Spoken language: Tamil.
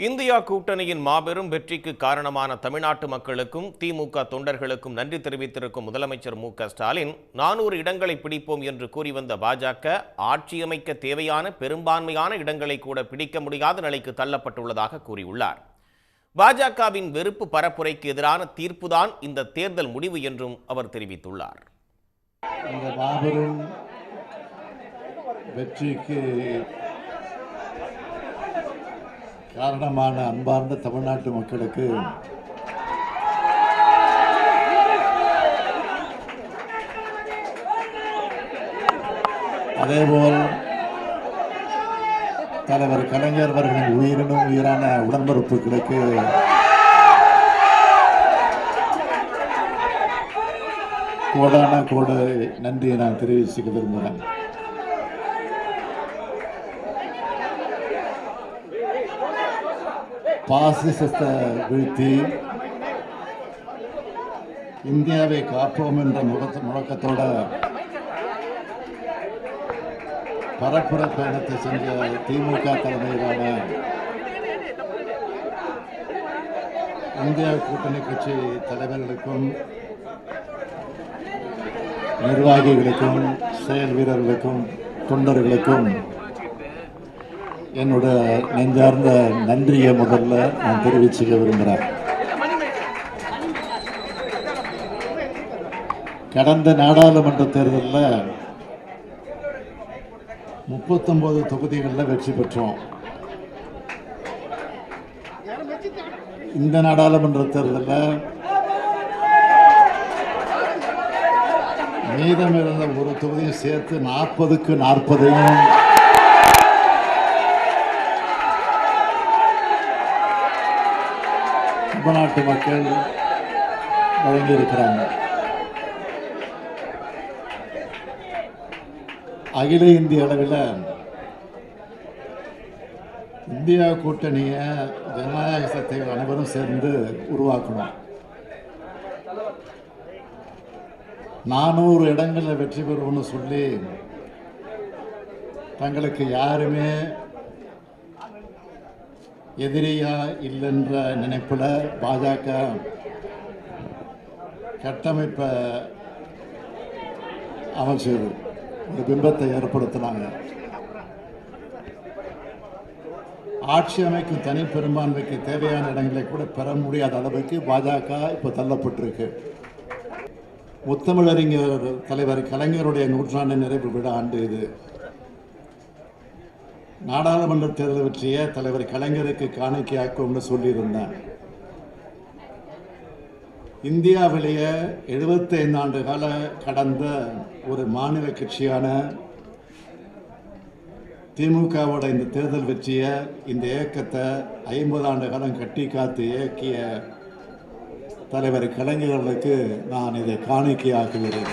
இந்தியா கூட்டணியின் மாபெரும் வெற்றிக்கு காரணமான தமிழ்நாட்டு மக்களுக்கும் திமுக தொண்டர்களுக்கும் நன்றி தெரிவித்திருக்கும் முதலமைச்சர் மு க ஸ்டாலின் நானூறு இடங்களை பிடிப்போம் என்று கூறி வந்த பாஜக ஆட்சியமைக்க தேவையான பெரும்பான்மையான இடங்களை கூட பிடிக்க முடியாத நிலைக்கு தள்ளப்பட்டுள்ளதாக கூறியுள்ளார். பாஜகவின் வெறுப்பு பரப்புரைக்கு எதிரான தீர்ப்புதான் இந்த தேர்தல் முடிவு என்றும் அவர் தெரிவித்துள்ளார். வெற்றிக்கு காரணமான அன்பார்ந்த தமிழ்நாட்டு மக்களுக்கு அதேபோல் தலைவர் கலைஞர் அவர்களின் உயிரினும் உயிரான உடன்பிறப்புகளுக்கு கோடான கோடு நன்றியை நான் தெரிவிச்சுக்க விரும்புகிறேன் பாசிசத்தை வீழ்த்தி இந்தியாவை காப்போம் என்ற முகத்த முழக்கத்தோட பரப்புர பயணத்தை செஞ்ச திமுக தலைமையிலான இந்திய கூட்டணி கட்சி தலைவர்களுக்கும் நிர்வாகிகளுக்கும் செயல் வீரர்களுக்கும் தொண்டர்களுக்கும் என்னோட நெஞ்சார்ந்த நன்றியை முதல்ல நான் தெரிவிச்சுக்க விரும்புகிறேன். கடந்த நாடாளுமன்ற தேர்தலில் முப்பத்தொம்போது தொகுதிகளில் வெற்றி பெற்றோம். இந்த நாடாளுமன்ற தேர்தலில் மீதம் இருந்த ஒரு தொகுதியும் சேர்த்து நாற்பதுக்கு நாற்பதையும் தமிழ்நாட்டு மக்கள் வழங்கியிருக்கிறாங்க. அகில இந்திய அளவில் இந்தியா கூட்டணியை ஜனநாயக சக்திகள் அனைவரும் சேர்ந்து உருவாக்கணும். நானூறு இடங்களில் வெற்றி பெறுவோம்னு சொல்லி தங்களுக்கு யாருமே எதிரியா இல்லைன்ற நினைப்பில் பாஜக கட்டமைப்பை அமைச்சது ஒரு பிம்பத்தை ஏற்படுத்தினாங்க. ஆட்சி அமைக்கும் தனி பெரும்பான்மைக்கு தேவையான இடங்களை கூட பெற முடியாத அளவுக்கு பாஜக இப்போ தள்ளப்பட்டிருக்கு. முத்தமிழறிஞர் தலைவர் கலைஞருடைய நூற்றாண்டு நிறைவு விழா ஆண்டு இது. நாடாளுமன்ற தேர்தல் பற்றிய தலைவர் கலைஞருக்கு காணிக்கையாக்கும்னு சொல்லியிருந்தேன். இந்தியாவிலேயே 75 ஆண்டு கால கடந்த ஒரு மாநில கட்சியான திமுகவோட இந்த தேர்தல் வெற்றியை இந்த இயக்கத்தை ஐம்பது ஆண்டு காலம் கட்டி காத்து இயக்கிய தலைவர் கலைஞர்களுக்கு நான் இதை காணிக்கையாக்குகிறேன்.